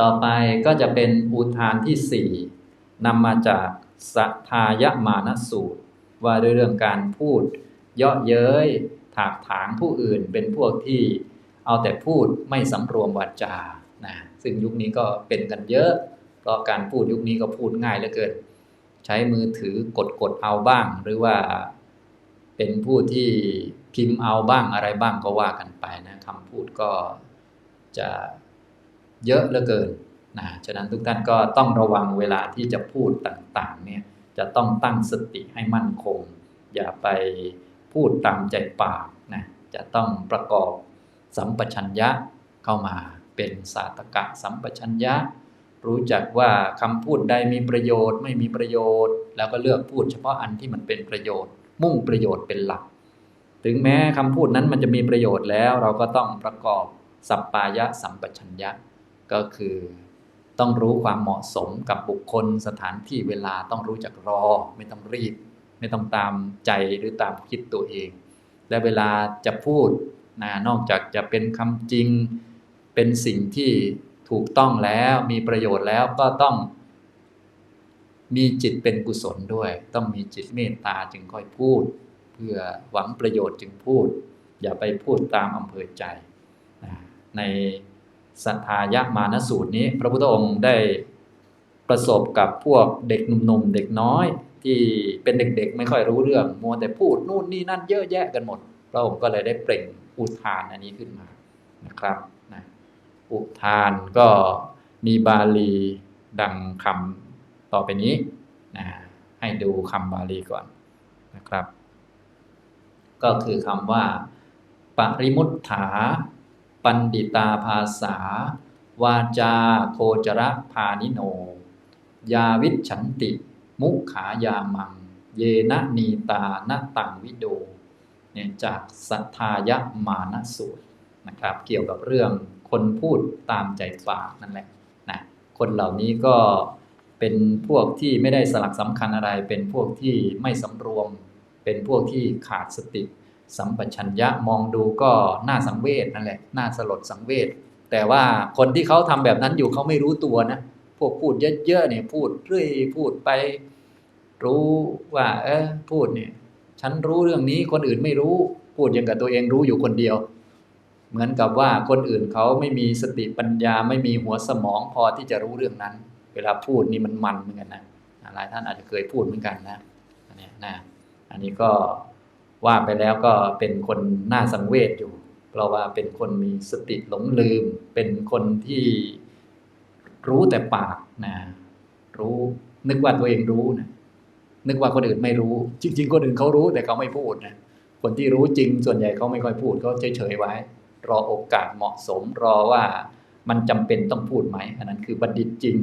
ต่อไปก็จะเป็นอุทานที่สี่นำมาจากสัทธายมานสูตร ว่าด้วยเรื่องการพูด เยาะเย้ยถากถางผู้อื่นเป็นพวกที่เอาแต่พูดไม่สำรวมวาจานะซึ่งยุคนี้ก็เป็นกันเยอะเพราะการพูดยุคนี้ก็พูดง่ายเหลือเกิน ใช้มือถือกดกดเอาบ้าง หรือว่าเป็นผู้ที่พิมพ์เอาบ้างอะไรบ้างก็ว่ากันไปนะคำพูดก็จะ เยอะเหลือเกินนะฉะนั้นทุกท่านก็ต้องระวังเวลาที่จะพูดต่างๆเนี่ยจะต้องตั้งสติให้มั่นคง อย่าไปพูดตามใจปากนะจะต้องประกอบสัมปชัญญะเข้ามาเป็นสาตกะสัมปชัญญะ รู้จักว่าคำพูดใดมีประโยชน์ไม่มีประโยชน์ แล้วก็เลือกพูดเฉพาะอันที่มันเป็นประโยชน์ มุ่งประโยชน์เป็นหลัก ถึงแม้คำพูดนั้นมันจะมีประโยชน์แล้ว เราก็ต้องประกอบสัปปายะสัมปชัญญะ ก็คือต้องรู้ความเหมาะสมกับบุคคลสถานที่เวลาต้องรู้จักรอ ไม่ต้องรีบ ไม่ต้องตามใจหรือตามคิดตัวเอง และเวลาจะพูดนะนอกจากจะเป็นคำจริง เป็นสิ่งที่ถูกต้องแล้วมีประโยชน์แล้วก็ต้อง มีจิตเป็นกุศลด้วย ต้องมีจิตเมตตาจึงค่อยพูด เพื่อหวังประโยชน์จึงพูด อย่าไปพูดตามอำเภอใจนะใน สัทธายมานสูตรนี้ พระพุทธองค์ได้ประสบกับพวกเด็กหนุ่มๆเด็กน้อย ที่เป็นเด็กๆ ไม่ค่อยรู้เรื่อง มัวแต่พูดนู่นนี่นั่นเยอะแยะกันหมด พระองค์ก็เลยได้เปล่งอุทานอันนี้ขึ้นมานะครับนะอุทานก็มีบาลีดังคำต่อไปนี้นะให้ดูคำบาลีก่อนนะครับ ก็คือคำว่า ปริมุตถา ปันดิตาภาษา วาจาโคจรพานิโน ยาวิชฉันติ มุขายามัง เยนะนีตานตังวิโดเนี่ยจากสัทธายมานสูตรนะครับ เกี่ยวกับเรื่องคนพูดตามใจปากนั่นแหละนะคนเหล่านี้ก็เป็นพวกที่ไม่ได้สลักสำคัญอะไร เป็นพวกที่ไม่สำรวม เป็นพวกที่ขาดสติ สัมปชัญญะมองดูก็น่าสังเวชนั่นแหละน่าสลดสังเวชแต่ว่าคนที่เขาทำแบบนั้นอยู่เขาไม่รู้ตัวนะพวกพูดเยอะๆเนี่ยพูดเรื่อยพูดไป รู้ว่า เออพูดเนี่ย ฉันรู้เรื่องนี้คนอื่นไม่รู้ พูดอย่างกับตัวเองรู้อยู่คนเดียว เหมือนกับว่าคนอื่นเขาไม่มีสติปัญญาไม่มีหัวสมองพอที่จะรู้เรื่องนั้น เวลาพูดนี่มันมันเหมือนกันนะหลายท่านอาจจะเคยพูดเหมือนกันนะอันนี้นะอันนี้ก็ ว่าไปแล้วก็เป็นคนน่าสังเวชอยู่ เพราะว่าเป็นคนมีสติหลงลืม เป็นคนที่รู้แต่ปากนะรู้นึกว่าตัวเองรู้นะนึกว่าคนอื่นไม่รู้ จริง ๆ คนอื่นเขารู้แต่เขาไม่พูดนะคนที่รู้จริงส่วนใหญ่เขาไม่ค่อยพูดเขาเฉยๆไว้ รอโอกาสเหมาะสม รอว่ามันจำเป็นต้องพูดไหมอันนั้นคือบัณฑิตจริง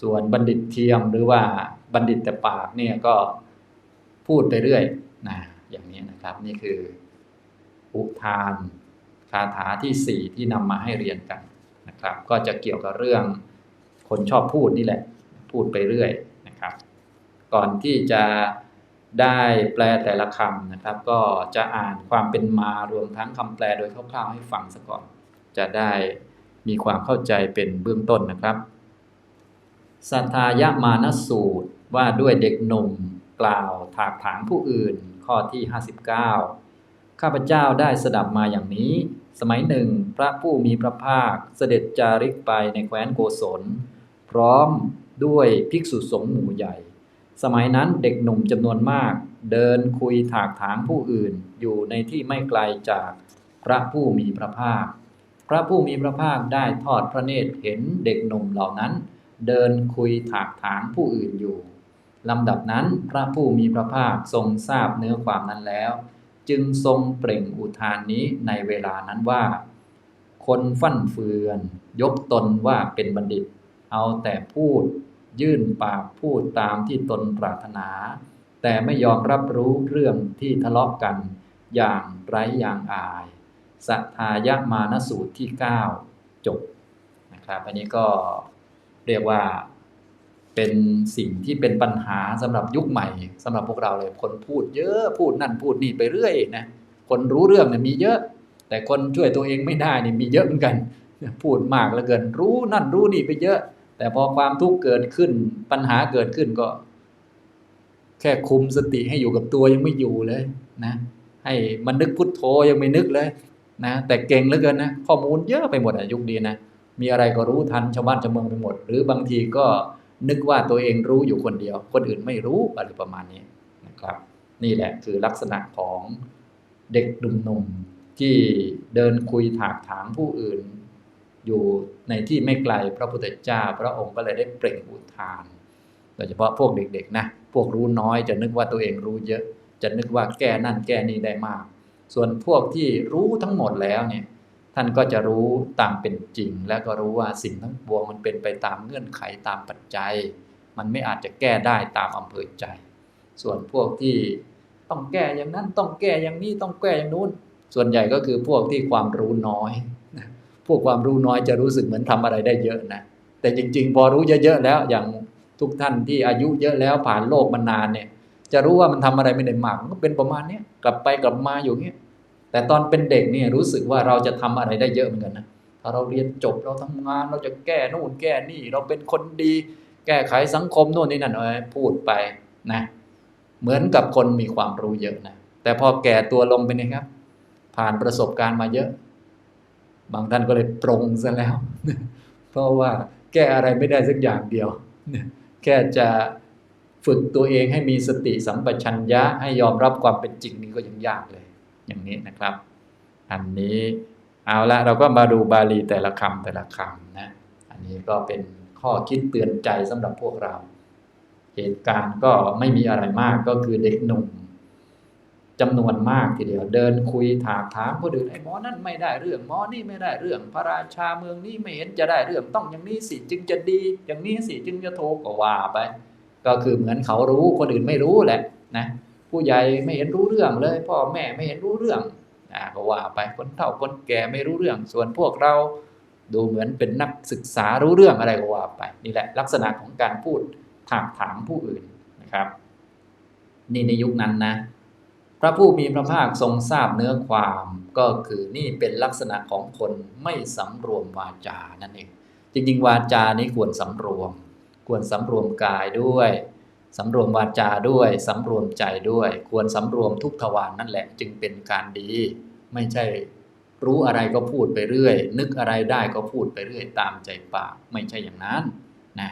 ส่วนบัณฑิตเทียมหรือว่าบัณฑิตแต่ปากเนี่ยก็พูดไปเรื่อยนะ อย่างนี้นะครับ นี่คืออุทานคาถาที่สี่ที่นำมาให้เรียนกันนะครับ ก็จะเกี่ยวกับเรื่องคนชอบพูดนี่แหละ พูดไปเรื่อยนะครับ ก่อนที่จะได้แปลแต่ละคำนะครับ ก็จะอ่านความเป็นมารวมทั้งคำแปลโดยคร่าวๆให้ฟังซะก่อน จะได้มีความเข้าใจเป็นเบื้องต้นนะครับสัทธายมานสูตรว่าด้วยเด็กหนุ่มกล่าวถากถางผู้อื่น ข้อที่ 59 ข้าพเจ้าได้สดับมาอย่างนี้ สมัยหนึ่งพระผู้มีพระภาคเสด็จจาริกไปในแคว้นโกศล พร้อมด้วยภิกษุสงฆ์หมู่ใหญ่ สมัยนั้นเด็กหนุ่มจำนวนมาก เดินคุยถากถางผู้อื่นอยู่ในที่ไม่ไกลจากพระผู้มีพระภาค พระผู้มีพระภาคได้ทอดพระเนตรเห็นเด็กหนุ่มเหล่านั้น เดินคุยถากถางผู้อื่นอยู่ ลำดับนั้นพระผู้มีพระภาคทรงทราบเนื้อความนั้นแล้ว จึงทรงเปล่งอุทานนี้ในเวลานั้นว่า คนฟั่นเฟือน ยกตนว่าเป็นบัณฑิต เอาแต่พูด ยื่นปากพูดตามที่ตนปรารถนา แต่ไม่ยอมรับรู้เรื่องที่ทะเลาะกัน อย่างไร้อย่างอายสัทธายมานสูตรที่ 9 จบนะครับอันนี้ก็เรียกว่า เป็นสิ่งที่เป็นปัญหาสำหรับยุคใหม่สำหรับพวกเราเลยคนพูดเยอะพูดนั่นพูดนี่ไปเรื่อยนะคนรู้เรื่องเนี่ยมีเยอะ แต่คนช่วยตัวเองไม่ได้นี่มีเยอะเหมือนกัน พูดมากเหลือเกิน รู้นั่นรู้นี่ไปเยอะ แต่พอความทุกข์เกิดขึ้น ปัญหาเกิดขึ้นก็ แค่คุมสติให้อยู่กับตัวยังไม่อยู่เลยนะ ให้มันนึกพุทโธยังไม่นึกเลยนะแต่เก่งเหลือเกินนะข้อมูลเยอะไปหมดอะยุคนี้นะมีอะไรก็รู้ทันชาวบ้านชาวเมืองไปหมด หรือบางทีก็ นึกว่าตัวเองรู้อยู่คนเดียว คนอื่นไม่รู้อะไรประมาณนี้นะครับ นี่แหละคือลักษณะของเด็กหนุ่มๆที่เดินคุยถากถางผู้อื่น อยู่ในที่ไม่ไกลพระพุทธเจ้า พระองค์ก็เลยได้เปล่งอุทาน โดยเฉพาะพวกเด็กๆนะพวกรู้น้อยจะนึกว่าตัวเองรู้เยอะ จะนึกว่าแก้นั่นแก้นี่ได้มาก ส่วนพวกที่รู้ทั้งหมดแล้วเนี่ย ท่านก็จะรู้ตามเป็นจริง และก็รู้ว่าสิ่งทั้งปวงมันเป็นไปตามเงื่อนไขตามปัจจัย มันไม่อาจจะแก้ได้ตามอำเภอใจ ส่วนพวกที่ต้องแก้อย่างนั้นต้องแก้อย่างนี้ต้องแก้อย่างนู้น ส่วนใหญ่ก็คือพวกที่ความรู้น้อย พวกความรู้น้อยจะรู้สึกเหมือนทำอะไรได้เยอะนะ แต่จริง ๆ พอรู้เยอะๆแล้วอย่างทุกท่านที่อายุเยอะแล้วผ่านโลกมานานเนี่ย จะรู้ว่ามันทำอะไรไม่ได้มากมันก็เป็นประมาณนี้กลับไปกลับมาอยู่เงี้ย แต่ตอนเป็นเด็กเนี่ยรู้สึกว่าเราจะทำอะไรได้เยอะเหมือนกันนะถ้าเราเรียนจบเราทำงานเราจะแก้นู่นแก้นี่ เราเป็นคนดี แก้ไขสังคมโน่นนี่นั่นเออพูดไปนะ เหมือนกับคนมีความรู้เยอะนะแต่พอแก่ตัวลงไปเนี่ยครับ ผ่านประสบการณ์มาเยอะ บางท่านก็เลยปรงซะแล้ว เพราะว่าแก้อะไรไม่ได้สักอย่างเดียว แค่จะฝึกตัวเองให้มีสติสัมปชัญญะให้ยอมรับความเป็นจริงนี่ก็ยังยากเลย อย่างนี้นะครับ อันนี้เอาละเราก็มาดูบาลีแต่ละคำแต่ละคำนะอันนี้ก็เป็นข้อคิดเตือนใจสำหรับพวกเรา เหตุการณ์ก็ไม่มีอะไรมากก็คือเด็กหนุ่มจำนวนมากทีเดียวเดินคุยถามถามคนอื่นไอ้หมอนั่นไม่ได้เรื่องหมอนี่ไม่ได้เรื่อง พระราชาเมืองนี้ไม่เห็นจะได้เรื่องต้องอย่างนี้สิจึงจะดี อย่างนี้สิจึงจะถูกก็ว่าไป ก็คือเหมือนเขารู้คนอื่นไม่รู้แหละนะ ผู้ใหญ่ไม่เห็นรู้เรื่องเลย พ่อแม่ไม่เห็นรู้เรื่องอ่าก็ว่าไปคนเฒ่าคนแก่ไม่รู้เรื่อง ส่วนพวกเราดูเหมือนเป็นนักศึกษารู้เรื่องอะไรก็ว่าไป นี่แหละลักษณะของการพูดถากถามผู้อื่นนะครับนี่ในยุคนั้นนะพระผู้มีพระภาคทรงทราบเนื้อความก็คือนี่เป็นลักษณะของคนไม่สำรวมวาจานั่นเองจริงๆวาจานี้ควรสำรวม ควรสำรวมกายด้วย สำรวมวาจาด้วยสำรวมใจด้วย ควรสำรวมทุกทวารนนั่นแหละจึงเป็นการดี ไม่ใช่รู้อะไรก็พูดไปเรื่อย นึกอะไรได้ก็พูดไปเรื่อย ตามใจปากไม่ใช่อย่างนั้นนะ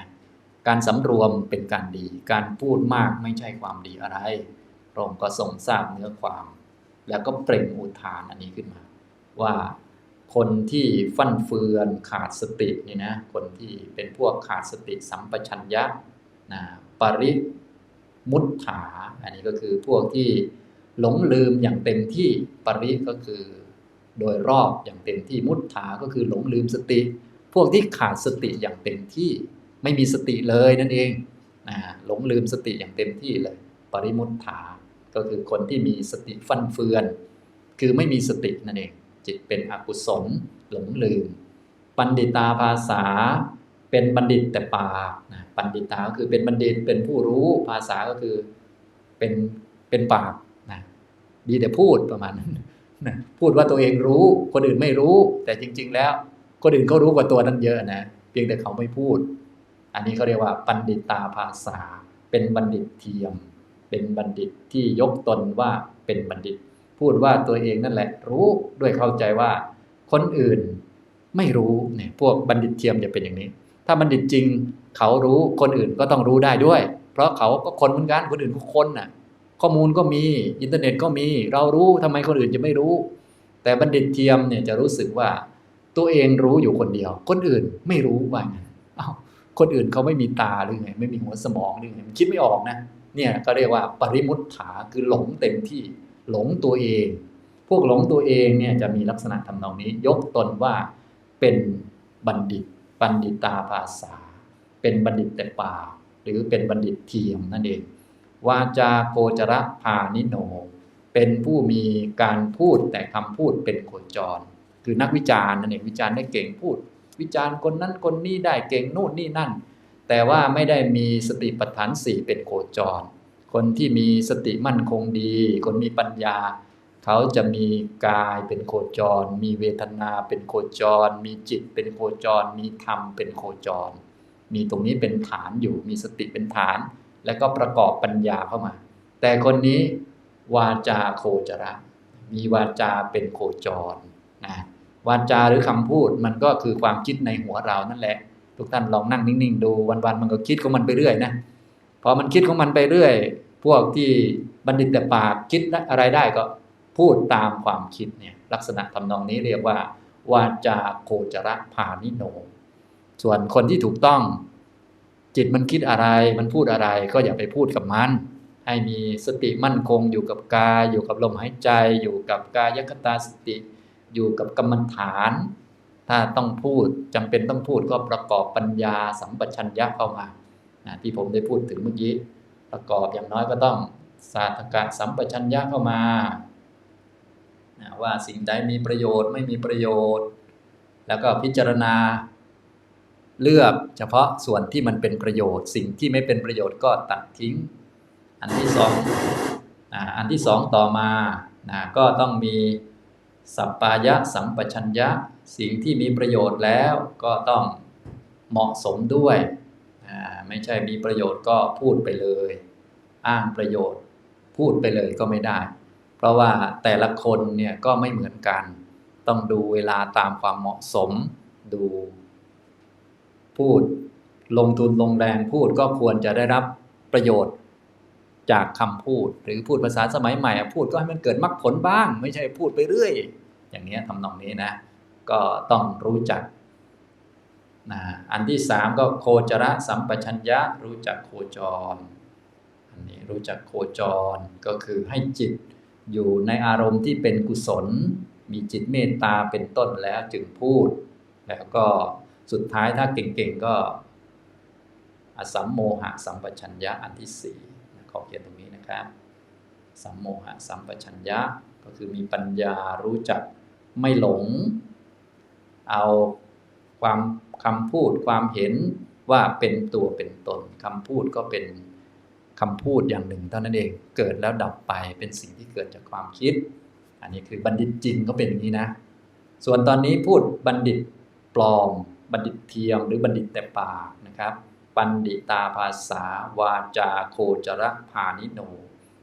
การสำรวมเป็นการดี การพูดมากไม่ใช่ความดีอะไรพระองค์ก็ทรงทราบเนื้อความ แล้วก็เปล่งอุทานอันนี้ขึ้นมา ว่าคนที่ฟั่นเฟือนขาดสตินี่นะคนที่เป็นพวกขาดสติสัมปชัญญะ นะปริมุตถา อันนี้ก็คือพวกที่หลงลืมอย่างเต็มที่ปริก็คือ โดยรอบอย่างเต็มที่มุตถาก็คือหลงลืมสติ พวกที่ขาดสติอย่างเต็มที่ไม่มีสติเลยนั่นเองนะหลงลืมสติอย่างเต็มที่เลย ปริมุตถา ก็คือคนที่มีสติฟั่นเฟือน คือไม่มีสตินั่นเอง จิตเป็นอกุศลหลงลืม ปัณฑิตาภาษา เป็นบัณฑิตแต่ปากนะปัณฑิตาก็คือเป็นบัณฑิตเป็นผู้รู้ภาษาก็คือเป็นเป็นปากนะดีแต่พูดประมาณนั้นนะพูดว่าตัวเองรู้ คนอื่นไม่รู้ แต่จริง ๆ แล้ว คนอื่นเขารู้กว่าตัวนั้นเยอะนะเพียงแต่เขาไม่พูด อันนี้เขาเรียกว่าปัณฑิตาภาษา เป็นบัณฑิตเทียม เป็นบัณฑิตที่ยกตนว่าเป็นบัณฑิต พูดว่าตัวเองนั่นแหละ รู้ด้วยเข้าใจว่า คนอื่นไม่รู้เนี่ยพวกบัณฑิตเทียมจะเป็นอย่างนี้ ถ้าบัณฑิตจริง เขารู้คนอื่นก็ต้องรู้ได้ด้วย เพราะเขาก็คนเหมือนกันคนอื่นก็คนน่ะ ข้อมูลก็มีอินเทอร์เน็ตก็มี เรารู้ทำไมคนอื่นจะไม่รู้ แต่บัณฑิตเทียมเนี่ยจะรู้สึกว่า ตัวเองรู้อยู่คนเดียว คนอื่นไม่รู้ว่าไงอ้าวคนอื่นเขาไม่มีตาหรือไง ไม่มีหัวสมองหรือไงมันคิดไม่ออกนะเนี่ยก็เรียกว่าปริมุตถาคือหลงเต็มที่หลงตัวเอง พวกหลงตัวเองเนี่ยจะมีลักษณะทำนองนี้ ยกตนว่าเป็นบัณฑิต บัณฑิตาภาษา เป็นบัณฑิตแต่ปากหรือเป็นบัณฑิตเทียมนั่นเองวาจาโกจระพานิโน เป็นผู้มีการพูดแต่คำพูดเป็นโคจร คือนักวิจารณ์นั่นเองวิจารณ์ได้เก่งพูด วิจารณ์คนนั้นคนนี้ได้เก่งนู่นนี่นั่น แต่ว่าไม่ได้มีสติปัฏฐานสี่เป็นโคจร คนที่มีสติมั่นคงดี คนมีปัญญา เขาจะมีกายเป็นโคจร มีเวทนาเป็นโคจร มีจิตเป็นโคจร มีธรรมเป็นโคจร มีตรงนี้เป็นฐานอยู่ มีสติเป็นฐาน แล้วก็ประกอบปัญญาเข้ามา แต่คนนี้วาจาโคจระ มีวาจาเป็นโคจรนะวาจาหรือคำพูดมันก็คือความคิดในหัวเรานั่นแหละ ทุกท่านลองนั่งนิ่งๆ ดูวันๆมันก็คิดของมันไปเรื่อยนะพอมันคิดของมันไปเรื่อย พวกที่บัณฑิตแต่ปากคิดอะไรได้ก็ พูดตามความคิดเนี่ยลักษณะทำนองนี้เรียกว่า วาจาโคจรพานิโน ส่วนคนที่ถูกต้อง จิตมันคิดอะไร มันพูดอะไรก็อย่าไปพูดกับมัน ให้มีสติมั่นคงอยู่กับกายอยู่กับลมหายใจ อยู่กับกายคตาสติ อยู่กับกรรมฐาน ถ้าต้องพูดจำเป็นต้องพูดก็ประกอบปัญญาสัมปชัญญะเข้ามานะที่ผมได้พูดถึงเมื่อกี้ประกอบอย่างน้อยก็ต้องสาธกะสัมปชัญญะเข้ามา ว่าสิ่งใดมีประโยชน์ไม่มีประโยชน์ แล้วก็พิจารณาเลือกเฉพาะส่วนที่มันเป็นประโยชน์ สิ่งที่ไม่เป็นประโยชน์ก็ตัดทิ้ง อันที่สองอันที่สองต่อมานะก็ต้องมีสัปปายะสัมปชัญญะ สิ่งที่มีประโยชน์แล้วก็ต้องเหมาะสมด้วยไม่ใช่มีประโยชน์ก็พูดไปเลย อ้างประโยชน์ พูดไปเลยก็ไม่ได้ เพราะว่าแต่ละคนเนี่ยก็ไม่เหมือนกัน ต้องดูเวลาตามความเหมาะสม ดู พูดลงทุนลงแรงพูดก็ควรจะได้รับประโยชน์จากคำพูด หรือพูดภาษาสมัยใหม่พูดก็ให้มันเกิดมรรคผลบ้าง ไม่ใช่พูดไปเรื่อย อย่างนี้ทำนองนี้นะ ก็ต้องรู้จักนะอันที่สามก็โคจระสัมปชัญญะรู้จักโคจร อันนี้รู้จักโคจรก็คือให้จิต อยู่ในอารมณ์ที่เป็นกุศล มีจิตเมตตาเป็นต้นแล้วจึงพูด แล้วก็สุดท้ายถ้าเก่งๆก็อสัมโมหะสัมปชัญญะอันที่สี่ขอเขียนตรงนี้นะครับสัมโมหะสัมปชัญญะก็คือมีปัญญารู้จักไม่หลง เอาความคำพูดความเห็นว่าเป็นตัวเป็นตนคำพูดก็เป็น คำพูดอย่างหนึ่งเท่านั้นเองเกิดแล้วดับไปเป็นสิ่งที่เกิดจากความคิด อันนี้คือบัณฑิตจริงก็เป็นอย่างนี้นะ ส่วนตอนนี้พูดบัณฑิตปลอม บัณฑิตเทียม หรือบัณฑิตแต่ปากนะครับปัณฑิตาภาษา วาจาโคจรพานิโน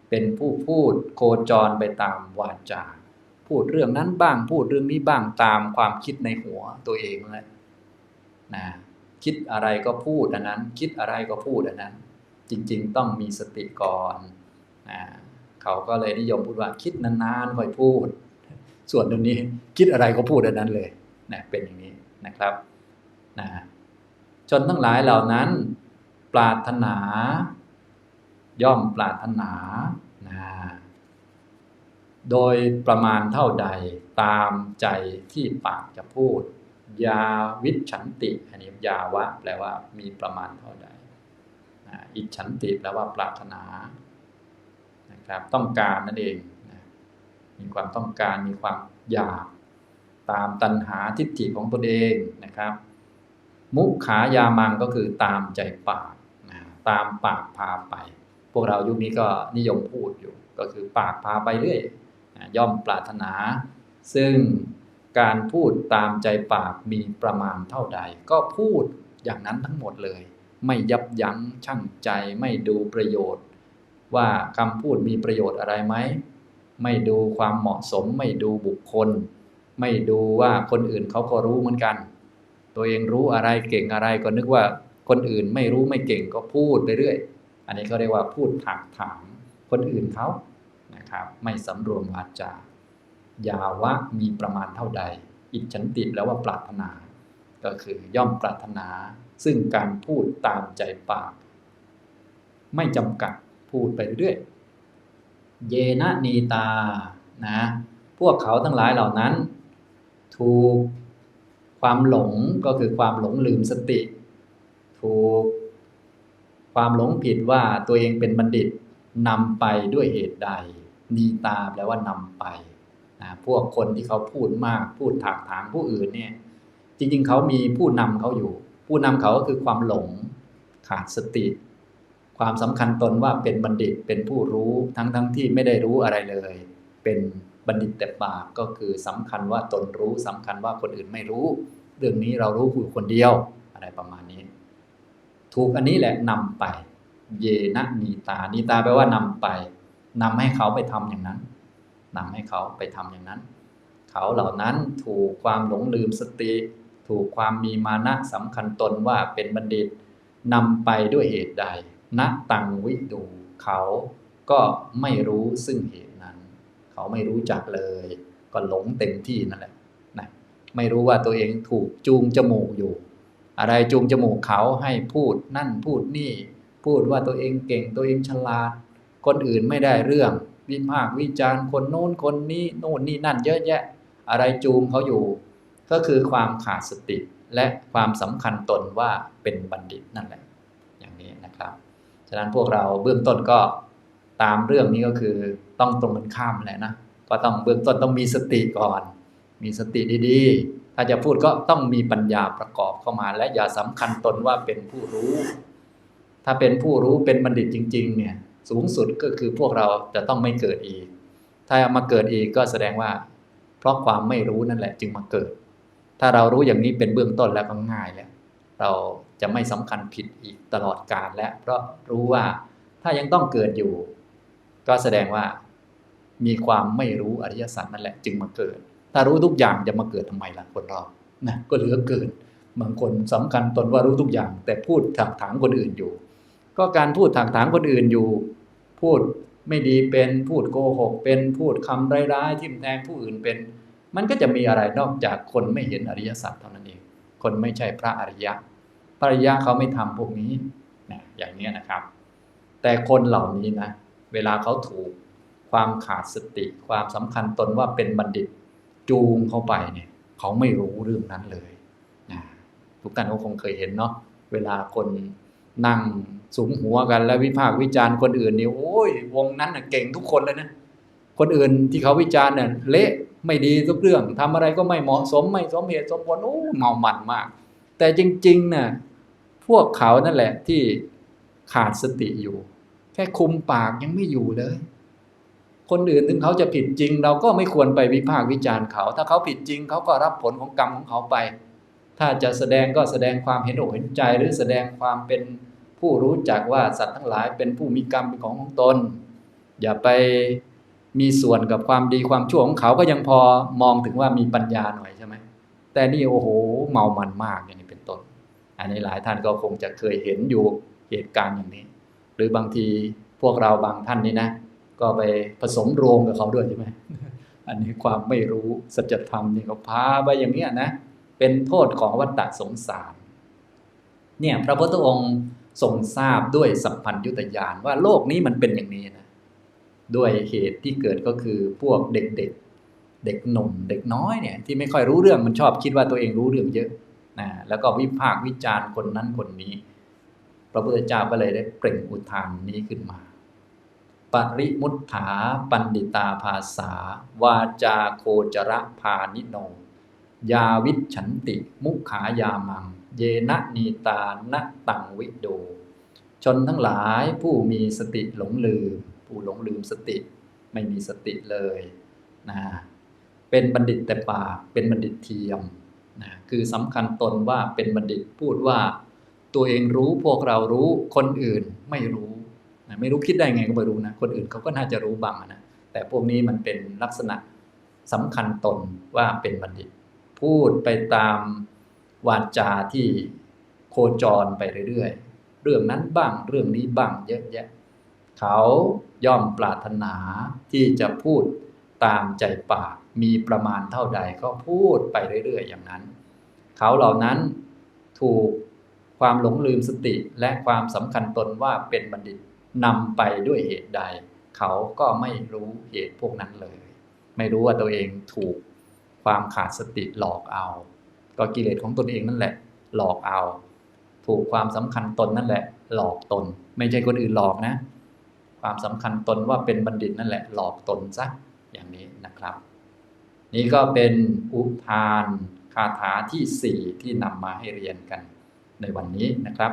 เป็นผู้พูดโคจรไปตามวาจา พูดเรื่องนั้นบ้างพูดเรื่องนี้บ้างตามความคิดในหัวตัวเองแหละนะคิดอะไรก็พูดอันนั้น คิดอะไรก็พูดอันนั้น จริง ๆ ต้องมีสติก่อนเขาก็เลยนิยมพูดว่าคิดนานๆค่อยพูด ส่วนตรงนี้คิดอะไรก็พูดอันนั้นเลยนะเป็นอย่างนี้นะครับนะชนทั้งหลายเหล่านั้น ปรารถนา ย่อมปรารถนานะโดยประมาณเท่าใดตามใจที่ปากจะพูด ยาวิฉันติอันนี้ยาวะ แปลว่ามีประมาณเท่าใด อิฉันติแปลว่าปรารถนานะครับต้องการนั่นเองนะมีความต้องการมีความอยากตามตัณหาทิฏฐิของตนเองนะครับ มุขายามังก็คือตามใจปากนะตามปากพาไป พวกเรายุคนี้ก็นิยมพูดอยู่ ก็คือปากพาไปเรื่อยนะย่อมปรารถนา ซึ่งการพูดตามใจปากมีประมาณเท่าใด ก็พูดอย่างนั้นทั้งหมดเลย ไม่ยับยั้งชั่งใจ ไม่ดูประโยชน์ ว่าคำพูดมีประโยชน์อะไรไหม ไม่ดูความเหมาะสม ไม่ดูบุคคล ไม่ดูว่าคนอื่นเขาก็รู้เหมือนกัน ตัวเองรู้อะไรเก่งอะไรก็นึกว่าคนอื่นไม่รู้ไม่เก่งก็พูดไปเรื่อย อันนี้เขาเรียกว่าพูดถากถางคนอื่นเขานะครับ ไม่สำรวมวาจายาวะมีประมาณเท่าใด อิจฉันติแล้วว่าปรารถนา ก็คือย่อมปรารถนา ซึ่งการพูดตามใจปาก ไม่จำกัดพูดไปเรื่อยเยนะนีตานะพวกเขาทั้งหลายเหล่านั้น ถูกความหลงก็คือความหลงลืมสติ ถูกความหลงผิดว่าตัวเองเป็นบัณฑิตนำไปด้วยเหตุใด นีตาแปลว่านำไปนะพวกคนที่เขาพูดมากพูดถากถางผู้อื่นเนี่ย จริง ๆ เขามีผู้นำเขาอยู่ ผู้นำเขาก็คือความหลงขาดสติ ความสำคัญตนว่าเป็นบัณฑิตเป็นผู้รู้ทั้งๆทที่ไม่ได้รู้อะไรเลย เป็นบัณฑิตแต่ปากก็คือสำคัญว่าตนรู้สำคัญว่าคนอื่นไม่รู้ เรื่องนี้เรารู้อยู่คนเดียวอะไรประมาณนี้ ถูกอันนี้แหละนำไป เยนะนีตานีตาแปลว่านำไปนำให้เขาไปทำอย่างนั้นนำให้เขาไปทำอย่างนั้น เขาเหล่านั้นถูกความหลงลืมสติ ถูกความมีมานะสำคัญตนว่าเป็นบัณฑิตนำไปด้วยเหตุใดณตังวิดูเขาก็ไม่รู้ซึ่งเหตุนั้น เขาไม่รู้จักเลย ก็หลงเต็มที่นั่นแหละนะไม่รู้ว่าตัวเองถูกจูงจมูกอยู่ อะไรจูงจมูกเขาให้พูดนั่นพูดนี่ พูดว่าตัวเองเก่งตัวเองฉลาด คนอื่นไม่ได้เรื่องวิพากษ์วิจารณ์คนโน้นคนนี้โน่นนี่นั่นเยอะแยะ อะไรจูงเขาอยู่ ก็คือความขาดสติและความสำคัญตนว่าเป็นบัณฑิตนั่นแหละ อย่างนี้นะครับ ฉะนั้นพวกเราเบื้องต้นก็ตามเรื่องนี้ก็คือต้องตรงกันข้ามแหละนะก็ต้องเบื้องต้นต้องมีสติก่อน มีสติดีๆ ถ้าจะพูดก็ต้องมีปัญญาประกอบเข้ามา และอย่าสำคัญตนว่าเป็นผู้รู้ ถ้าเป็นผู้รู้เป็นบัณฑิตจริง ๆ เนี่ย สูงสุดก็คือพวกเราจะต้องไม่เกิดอีก ถ้ามาเกิดอีกก็แสดงว่า เพราะความไม่รู้นั่นแหละจึงมาเกิด ถ้าเรารู้อย่างนี้เป็นเบื้องต้นแล้วก็ง่ายแล้วเราจะไม่สำคัญผิดอีกตลอดกาลและเพราะรู้ว่าถ้ายังต้องเกิดอยู่ ก็แสดงว่ามีความไม่รู้อริยสัจนั่นแหละ จึงมาเกิด ถ้ารู้ทุกอย่างจะมาเกิดทำไมล่ะคนเรานะก็เหลือเกินบางคนสำคัญตนว่ารู้ทุกอย่าง แต่พูดถักถางคนอื่นอยู่ ก็การพูดถักถางคนอื่นอยู่ พูดไม่ดีเป็นพูดโกหกเป็นพูดคำร้ายๆทิ่มแทงผู้อื่นเป็น มันก็จะมีอะไรนอกจากคนไม่เห็นอริยสัจเท่านั้นเอง คนไม่ใช่พระอริยะ พระอริยะเขาไม่ทำพวกนี้นะอย่างนี้นะครับ แต่คนเหล่านี้นะ เวลาเขาถูกความขาดสติ ความสำคัญตนว่าเป็นบัณฑิตจูงเข้าไปเนี่ย เขาไม่รู้เรื่องนั้นเลยนะทุกท่านก็คงเคยเห็นเนาะ เวลาคนนั่งสุมหัวกันแล้ววิพากษ์วิจารณ์คนอื่นนี่โอ้ยวงนั้นน่ะเก่งทุกคนเลยนะ คนอื่นที่เขาวิจารณ์เนี่ยเละ ไม่ดีทุกเรื่องทำอะไรก็ไม่เหมาะสมไม่สมเหตุสมผลโอ้เมามันมาก แต่จริงๆน่ะพวกเขานั่นแหละที่ขาดสติอยู่ แค่คุมปากยังไม่อยู่เลย คนอื่นถึงเขาจะผิดจริง เราก็ไม่ควรไปวิพากษ์วิจารณ์เขา ถ้าเขาผิดจริงเขาก็รับผลของกรรมของเขาไป ถ้าจะแสดงก็แสดงความเห็นอกเห็นใจหรือแสดงความเป็นผู้รู้จักว่าสัตว์ทั้งหลายเป็นผู้มีกรรมเป็นของของตน อย่าไป มีส่วนกับความดีความชั่วของเขาก็ยังพอมองถึงว่ามีปัญญาหน่อยใช่ไหมแต่นี่โอ้โหเมามันมากอย่างนี้เป็นต้น อันนี้หลายท่านก็คงจะเคยเห็นอยู่เหตุการณ์อย่างนี้ หรือบางทีพวกเราบางท่านนี่นะ ก็ไปผสมโรงกับเขาด้วยใช่ไหมอันนี้ความไม่รู้สัจธรรมนี่ก็พาไปอย่างนี้นะเป็นโทษของวัฏฏะสงสาร เนี่ยพระพุทธองค์ทรงทราบด้วยสัพพัญญุตญาณว่าโลกนี้มันเป็นอย่างนี้นะ ด้วยเหตุที่เกิดก็คือพวกเด็กๆเด็กหนุ่มเด็กน้อยเนี่ยที่ไม่ค่อยรู้เรื่องมันชอบคิดว่าตัวเองรู้เรื่องเยอะนะแล้วก็วิพากษ์วิจารณ์คนนั้นคนนี้ พระพุทธเจ้าก็เลยได้เปล่งอุทานนี้ขึ้นมา ปริมุตถาปันดิตาภาษา วาจาโคจระพานิโน ยาวิชฉันติ มุขายามัง เยนะนีตานะตังวิโด ชนทั้งหลายผู้มีสติหลงลืม ผู้หลงลืมสติ ไม่มีสติเลยนะเป็นบัณฑิตแต่ปากเป็นบัณฑิตเทียมนะคือสำคัญตนว่าเป็นบัณฑิตพูดว่า ตัวเองรู้พวกเรารู้คนอื่นไม่รู้นะไม่รู้คิดได้ไงก็ไม่รู้นะคนอื่นเขาก็น่าจะรู้บ้างนะแต่พวกนี้มันเป็นลักษณะสำคัญตนว่าเป็นบัณฑิต พูดไปตามวาจาที่โคจรไปเรื่อยๆ เรื่องนั้นบ้างเรื่องนี้บ้างเยอะแยะ เขาย่อมปรารถนาที่จะพูดตามใจปาก มีประมาณเท่าใดก็พูดไปเรื่อยๆ อย่างนั้น เขาเหล่านั้นถูกความหลงลืมสติและความสำคัญตนว่าเป็นบัณฑิตนำไปด้วยเหตุใด เขาก็ไม่รู้เหตุพวกนั้นเลย ไม่รู้ว่าตัวเองถูกความขาดสติหลอกเอา ก็กิเลสของตนเองนั่นแหละ หลอกเอา ถูกความสำคัญตนนั่นแหละ หลอกตน ไม่ใช่คนอื่นหลอกนะ ความสำคัญตนว่าเป็นบัณฑิตนั่นแหละหลอกตนซะอย่างนี้นะครับ นี่ก็เป็นอุทานคาถาที่สี่ที่นำมาให้เรียนกันในวันนี้นะครับ